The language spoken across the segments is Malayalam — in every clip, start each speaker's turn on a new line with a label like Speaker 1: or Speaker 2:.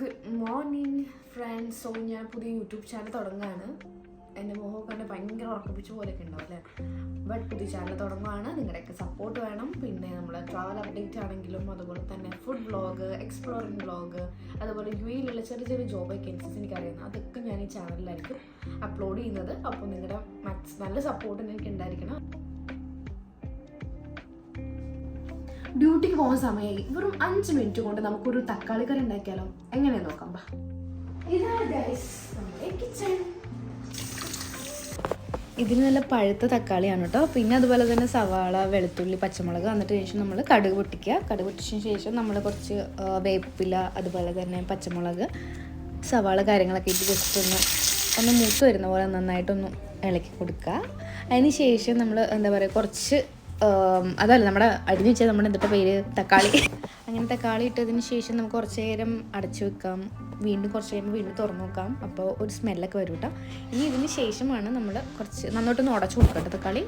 Speaker 1: ഗുഡ് മോർണിംഗ് ഫ്രണ്ട്സ് സോ ഞാൻ പുതിയ യൂട്യൂബ് ചാനൽ തുടങ്ങുകയാണ്. എന്റെ മുഖമൊക്കെ എന്റെ ഭയങ്കര ഉറപ്പിച്ച പോലെയൊക്കെ ഉണ്ടാവും അല്ലേ? ബട്ട് പുതിയ ചാനൽ തുടങ്ങുകയാണ് നിങ്ങളുടെയൊക്കെ സപ്പോർട്ട് വേണം. പിന്നെ നമ്മൾ ട്രാവൽ അപ്ഡേറ്റ് ആണെങ്കിലും അതുപോലെ തന്നെ ഫുഡ് വ്ളോഗ് എക്സ്പ്ലോറിങ് വ്ളോഗ് അതുപോലെ യു എയിലുള്ള ചെറിയ ചെറിയ ജോബ് വേക്കൻസീസ് എനിക്കറിയുന്നത് അതൊക്കെ ഞാൻ ഈ ചാനലിലായിരിക്കും അപ്ലോഡ് ചെയ്യുന്നത്. അപ്പോൾ നിങ്ങളുടെ മാക്സ് നല്ല സപ്പോർട്ട് എനിക്ക് ഉണ്ടായിരിക്കണം. ഡ്യൂട്ടിക്ക് പോകുന്ന സമയമായി. വെറും അഞ്ച് മിനിറ്റ് കൊണ്ട് നമുക്കൊരു തക്കാളി കറി ഉണ്ടാക്കിയാലോ? എങ്ങനെ നോക്കാം ബാ ഇതിന് നല്ല പഴുത്ത തക്കാളിയാണ് കേട്ടോ. പിന്നെ അതുപോലെ തന്നെ സവാള വെളുത്തുള്ളി പച്ചമുളക് എന്നിട്ട് ശേഷം നമ്മൾ കടുക് പൊട്ടിക്കുക. കടുക് പൊട്ടിച്ചതിന് ശേഷം നമ്മൾ കുറച്ച് വേപ്പില അതുപോലെ തന്നെ പച്ചമുളക് സവാള കാര്യങ്ങളൊക്കെ ഇട്ട് ജസ്റ്റ് ഒന്ന് ഒന്ന് മൂത്ത് വരുന്ന പോലെ നന്നായിട്ടൊന്ന് ഇളക്കി കൊടുക്കുക. അതിന് ശേഷം നമ്മൾ എന്താ പറയുക കുറച്ച് അതല്ല നമ്മുടെ അരിഞ്ഞു വെച്ചാൽ നമ്മുടെ എന്തിട്ട പേര്? തക്കാളി. അങ്ങനെ തക്കാളി ഇട്ടതിന് ശേഷം നമുക്ക് കുറച്ച് നേരം അടച്ചു വെക്കാം. വീണ്ടും കുറച്ച് കഴിയുമ്പോൾ വീണ്ടും തുറന്നു നോക്കാം. അപ്പോൾ ഒരു സ്മെല്ലൊക്കെ വരും കേട്ടോ ഇനി ഇതിന് ശേഷമാണ് നമ്മൾ കുറച്ച് നന്നായിട്ടൊന്ന് ഉടച്ചു കൊടുക്കാം കേട്ടോ തക്കാളി.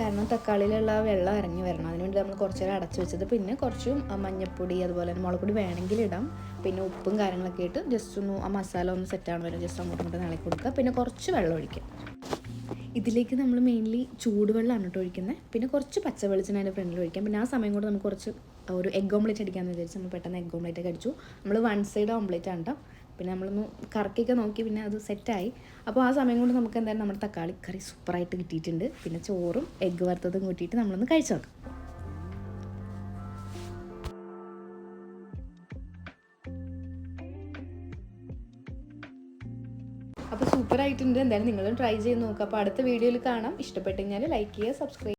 Speaker 1: കാരണം തക്കാളിയിലുള്ള വെള്ളം ഇറങ്ങി വരണം. അതിനുവേണ്ടി നമ്മൾ കുറച്ച് നേരം അടച്ചു വെച്ചത്. പിന്നെ കുറച്ചും മഞ്ഞൾപ്പൊടി അതുപോലെ തന്നെ മുളക്പൊടി വേണമെങ്കിൽ ഇടാം. പിന്നെ ഉപ്പും കാര്യങ്ങളൊക്കെ ഇട്ട് ജസ്റ്റ് ഒന്ന് ആ മസാല ഒന്ന് സെറ്റാണ് വരും ജസ്റ്റ് അങ്ങോട്ട് ഇങ്ങോട്ടും നിളക്കി കൊടുക്കുക. പിന്നെ കുറച്ച് വെള്ളം ഒഴിക്കുക ഇതിലേക്ക് നമ്മൾ മെയിൻലി ചൂടുവെള്ളമാണ് കേട്ടോ ഒഴിക്കുന്നത് പിന്നെ കുറച്ച് പച്ച വെളിച്ചെണ്ണ അതിന്റെ ഫ്രണ്ടിൽ ഒഴിക്കാം. പിന്നെ ആ സമയം കൊണ്ട് നമുക്ക് കുറച്ച് ഒരു എഗ് ഓംലേറ്റ് അടിക്കാമെന്ന് വിചാരിച്ച് നമ്മൾ പെട്ടെന്ന് എഗ് ഓംലേറ്റ് ഒക്കെ അടിച്ചു. നമ്മൾ വൺ സൈഡ് ഓംലേറ്റ് ആണ് കേട്ടോ പിന്നെ നമ്മളൊന്ന് കറക്കിയൊക്കെ നോക്കി പിന്നെ അത് സെറ്റായി അപ്പോൾ ആ സമയം കൊണ്ട് നമുക്ക് എന്തായാലും നമ്മുടെ തക്കാളി കറി സൂപ്പറായിട്ട് കിട്ടിയിട്ടുണ്ട്. പിന്നെ ചോറും എഗ്ഗ് വറുത്തതും കൂട്ടിയിട്ട് നമ്മളൊന്ന് കഴിച്ചു നോക്കാം. അപ്പോൾ സൂപ്പർ ആയിട്ടുണ്ട്. എന്തായാലും നിങ്ങളും ട്രൈ ചെയ്ത് നോക്കുക അപ്പോൾ അടുത്ത വീഡിയോയിൽ കാണാം. ഇഷ്ടപ്പെട്ടു കഴിഞ്ഞാൽ ലൈക്ക് ചെയ്യുക സബ്സ്ക്രൈബ്